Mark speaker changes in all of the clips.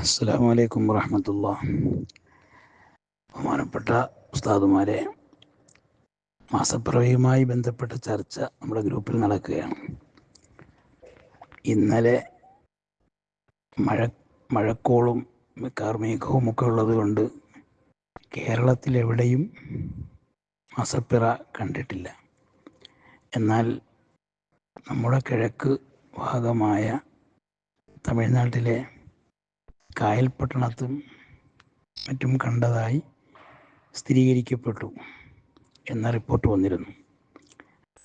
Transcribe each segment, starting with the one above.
Speaker 1: അസ്സാം വലൈക്കും വറഹമത്തുള്ള. ബഹുമാനപ്പെട്ട ഉസ്താദുമാരെ മാസപ്പിറവിയുമായി ബന്ധപ്പെട്ട ചർച്ച നമ്മുടെ ഗ്രൂപ്പിൽ നടക്കുകയാണ്. ഇന്നലെ മഴ മഴക്കോളും കാർമേഘവും ഒക്കെ ഉള്ളതുകൊണ്ട് കേരളത്തിലെവിടെയും മാസപ്പിറ കണ്ടിട്ടില്ല. എന്നാൽ നമ്മുടെ കിഴക്ക് ഭാഗമായ തമിഴ്നാട്ടിലെ കായൽപട്ടണത്തും മറ്റും കണ്ടതായി സ്ഥിരീകരിക്കപ്പെട്ടു എന്ന റിപ്പോർട്ട് വന്നിരുന്നു.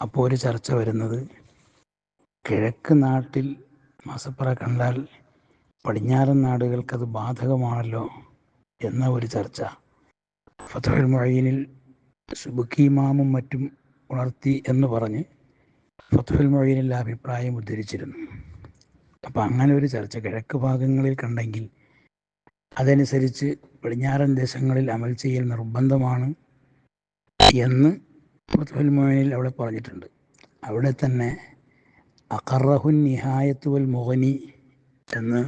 Speaker 1: അപ്പോൾ ഒരു ചർച്ച വരുന്നത് കിഴക്ക് നാട്ടിൽ മാസപ്പറ കണ്ടാൽ പടിഞ്ഞാറൻ നാടുകൾക്കത് ബാധകമാണല്ലോ എന്ന ഒരു ചർച്ച. ഫത്തുൽ മൊഴീനിൽ സുബുക്കിമാമും മറ്റും ഉണർത്തി എന്ന് പറഞ്ഞ് ഫത്തുൽ മൊഴീനിൽ അഭിപ്രായം ഉദ്ധരിച്ചിരുന്നു. അപ്പം അങ്ങനെ ഒരു ചർച്ച കിഴക്ക് ഭാഗങ്ങളിൽ കണ്ടെങ്കിൽ അതനുസരിച്ച് പടിഞ്ഞാറൻ ദേശങ്ങളിൽ അമൽ ചെയ്യൽ നിർബന്ധമാണ് എന്ന് മൊഴീനിൽ അവിടെ പറഞ്ഞിട്ടുണ്ട്. അവിടെ തന്നെ അഖറഹുൻ നിഹായത്ത് മുഹനി എന്ന്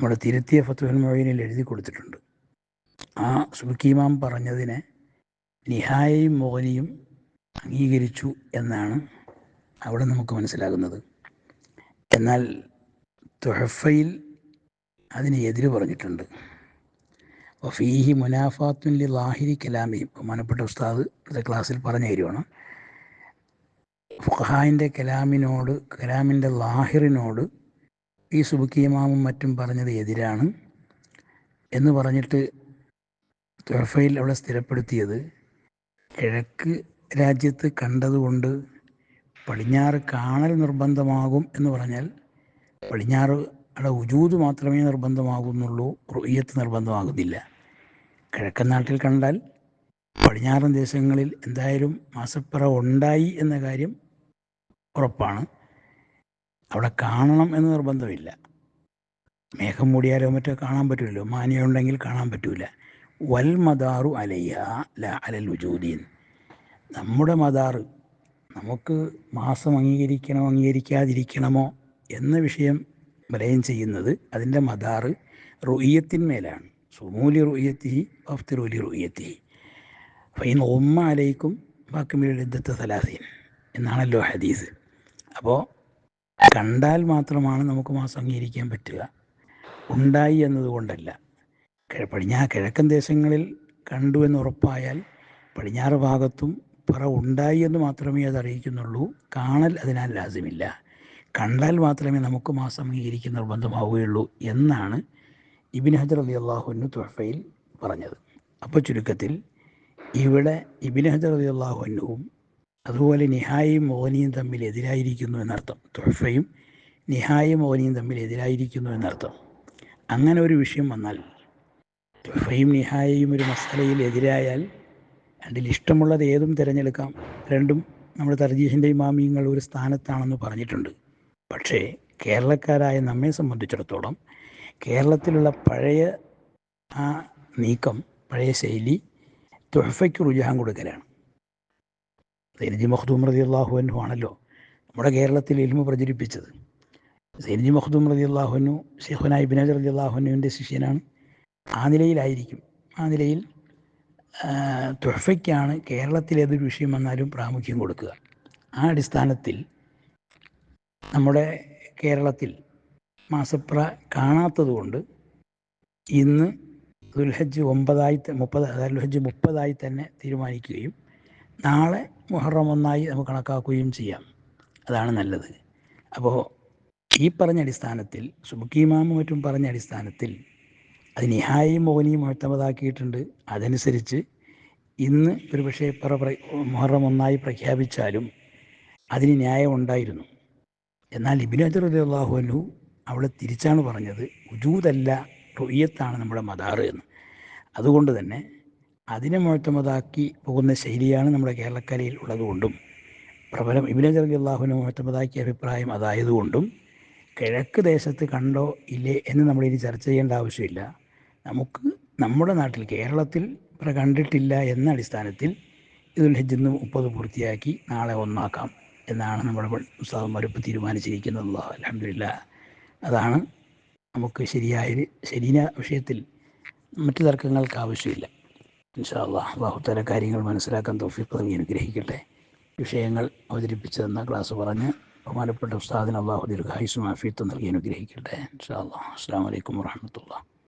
Speaker 1: നമ്മുടെ തിരുത്തിയ ഫത്തുൽ മൊഴിനിൽ എഴുതി കൊടുത്തിട്ടുണ്ട്. ആ സുബുക്കീമാം പറഞ്ഞതിനെ നിഹായയും മോഹനിയും അംഗീകരിച്ചു എന്നാണ് അവിടെ നമുക്ക് മനസ്സിലാകുന്നത്. എന്നാൽ തുഹഫയിൽ അതിന് എതിര് പറഞ്ഞിട്ടുണ്ട്. ഫീഹി മുനാഫാത്തുല്ലി ലാഹിരി കലാമി ബഹുമാനപ്പെട്ട ഉസ്താദ് ഇന്നത്തെ ക്ലാസ്സിൽ പറഞ്ഞ കാര്യമാണ് ഫുഹായിന്റെ കലാമിനോട് കലാമിന്റെ ലാഹിറിനോട് ഈ സുബുക്കിയമാമും മറ്റും പറഞ്ഞത് എതിരാണ് എന്ന് പറഞ്ഞിട്ട് തുഹഫയിൽ അവിടെ സ്ഥിരപ്പെടുത്തിയത് കിഴക്ക് രാജ്യത്ത് കണ്ടതുകൊണ്ട് പടിഞ്ഞാറ് കാണൽ നിർബന്ധമാകും എന്ന് പറഞ്ഞാൽ പടിഞ്ഞാറ് അവിടെ ഉജൂത് മാത്രമേ നിർബന്ധമാകുന്നുള്ളൂ റുയ്യത്ത് നിർബന്ധമാകുന്നില്ല. കിഴക്കൻ നാട്ടിൽ കണ്ടാൽ പടിഞ്ഞാറൻ ദേശങ്ങളിൽ എന്തായാലും മാസപ്പിറ ഉണ്ടായി എന്ന കാര്യം ഉറപ്പാണ്. അവിടെ കാണണം എന്ന് നിർബന്ധമില്ല. മേഘം മൂടിയാലോ മറ്റോ കാണാൻ പറ്റുമല്ലോ മാനിയുണ്ടെങ്കിൽ കാണാൻ പറ്റൂല. വൽ മദാറു അലയ്യ ല അലൽ ഉജൂദീൻ നമ്മുടെ മദാറ് നമുക്ക് മാസം അംഗീകരിക്കണമോ അംഗീകരിക്കാതിരിക്കണമോ എന്ന വിഷയം വലയം ചെയ്യുന്നത് അതിന്റെ മദാറ് റുയ്യത്തിന്മേലാണ് സുമൂലി റുയ്യത്തി അഫ്തിറുലി റുയ്യത്തി ഫൈൻ ഉമ്മ അലൈക്കും ബാക്കിമിഴത്തെ സലാസീൻ എന്നാണല്ലോ ഹദീസ്. അപ്പോൾ കണ്ടാൽ മാത്രമാണ് നമുക്ക് മാസം അംഗീകരിക്കാൻ പറ്റുക. ഉണ്ടായി എന്നതുകൊണ്ടല്ല. പടിഞ്ഞാ കിഴക്കൻ ദേശങ്ങളിൽ കണ്ടു എന്ന് ഉറപ്പായാൽ പടിഞ്ഞാറ് ഭാഗത്തും പറ ഉണ്ടായി എന്ന് മാത്രമേ അത് അറിയിക്കുന്നുള്ളൂ കാണൽ അതിനാൽ ലാസിമില്ല. കണ്ടാൽ മാത്രമേ നമുക്ക് മാസം അംഗീകരിക്കുന്ന നിർബന്ധമാവുകയുള്ളൂ എന്നാണ് ഇബിൻ ഹജർ അലി അള്ളാഹുവിന് തുഹഫയിൽ പറഞ്ഞത്. അപ്പോൾ ചുരുക്കത്തിൽ ഇവിടെ ഇബിൻ ഹജർ അലി അള്ളാഹുവിനും അതുപോലെ നിഹായും മോഹനിയും തമ്മിൽ എതിരായിരിക്കുന്നു എന്നർത്ഥം. തുഹഫയും നിഹായും മോഹനിയും തമ്മിൽ എതിരായിരിക്കുന്നു എന്നർത്ഥം. അങ്ങനെ ഒരു വിഷയം വന്നാൽ തുഹഫയും നിഹായയും ഒരു മസാലയിൽ എതിരായാൽ അതിൽ ഇഷ്ടമുള്ളത് ഏതും തിരഞ്ഞെടുക്കാം. രണ്ടും നമ്മുടെ തർജീഹിന്റെ ഇമാമിയങ്ങൾ ഒരു സ്ഥാനത്താണെന്ന് പറഞ്ഞിട്ടുണ്ട്. പക്ഷേ കേരളക്കാരായ നമ്മെ സംബന്ധിച്ചിടത്തോളം കേരളത്തിലുള്ള പഴയ ആ നീക്കം പഴയ ശൈലി തുഹഫയ്ക്ക് റുജാൻ കൊടുക്കലാണ്. സൈനജി മഖ്ദൂം റതി അള്ളാഹുവിനു ആണല്ലോ നമ്മുടെ കേരളത്തിൽ ഇൽമ പ്രചരിപ്പിച്ചത്. സൈനജി മഖ്ദൂം റതി അള്ളാഹുനു ഷെയ്ഖുന ബിനാജ് റതി അള്ളാഹുനുവിന്റെ ശിഷ്യനാണ്. ആ നിലയിലായിരിക്കും ആ നിലയിൽ തുഹഫയ്ക്കാണ് കേരളത്തിൽ ഏതൊരു വിഷയം വന്നാലും പ്രാമുഖ്യം കൊടുക്കുക. ആ അടിസ്ഥാനത്തിൽ നമ്മുടെ കേരളത്തിൽ മാസപ്ര കാണാത്തതുകൊണ്ട് ഇന്ന് ദുൽഹജ്ജ് ഒമ്പതായി മുപ്പത് ദുൽഹജ്ജ് മുപ്പതായി തന്നെ തീരുമാനിക്കുകയും നാളെ മുഹറം ഒന്നായി നമുക്ക് കണക്കാക്കുകയും ചെയ്യാം. അതാണ് നല്ലത്. അപ്പോൾ ഈ പറഞ്ഞ അടിസ്ഥാനത്തിൽ സുബുക്കിമാമും മറ്റും പറഞ്ഞ അടിസ്ഥാനത്തിൽ അത് നിഹായും മോനിയും മുഴത്തമതാക്കിയിട്ടുണ്ട് അതനുസരിച്ച് ഇന്ന് ഒരു പക്ഷേ പറ മുഹറം ഒന്നായി പ്രഖ്യാപിച്ചാലും അതിന് ന്യായം ഉണ്ടായിരുന്നു എന്നാൽ ഇബിനജർ അള്ളാഹുനു അവിടെ തിരിച്ചാണ് പറഞ്ഞത് ഉജൂതല്ല റുയ്യത്താണ് നമ്മുടെ മദാറ് എന്ന്. അതുകൊണ്ട് തന്നെ അതിനെ മുഴത്തമതാക്കി പോകുന്ന ശൈലിയാണ് നമ്മുടെ കേരളക്കരയിൽ ഉള്ളതുകൊണ്ടും പ്രബലം ഇബിനജർ അള്ളാഹുവിനെ മുഴത്തമതാക്കിയ അഭിപ്രായം അതായതുകൊണ്ടും കിഴക്ക് ദേശത്ത് കണ്ടോ ഇല്ലേ എന്ന് നമ്മളിനി ചർച്ച ചെയ്യേണ്ട ആവശ്യമില്ല. നമുക്ക് നമ്മുടെ നാട്ടിൽ കേരളത്തിൽ ഇവരെ കണ്ടിട്ടില്ല എന്ന അടിസ്ഥാനത്തിൽ ഇതിൽ ഹജ്ജിന്ന് മുപ്പത് പൂർത്തിയാക്കി നാളെ ഒന്നാക്കാം. എന്നാണ് നമ്മുടെ ഉസ്താദന്മാർ ഇപ്പോൾ തീരുമാനിച്ചിരിക്കുന്നത്. അലഹമില്ല അതാണ് നമുക്ക് ശരിയായ ശരീര വിഷയത്തിൽ മറ്റു തർക്കങ്ങൾക്ക് ആവശ്യമില്ല. ഇൻഷാ അള്ളാഹ് അള്ളാഹുത്തല കാര്യങ്ങൾ മനസ്സിലാക്കാൻ തോഫിക്ക് നൽകി അനുഗ്രഹിക്കട്ടെ. വിഷയങ്ങൾ അവതരിപ്പിച്ചു തന്ന ക്ലാസ് പറഞ്ഞ് ബഹുമാനപ്പെട്ട ഉസ്താദിന് അള്ളാഹു ദീർഘായുസും ആഫിയത്തും നൽകി അനുഗ്രഹിക്കട്ടെ. ഇൻഷാ അള്ളാഹ് അസ്സാം വലൈക്കും വാഹമത്തുള്ള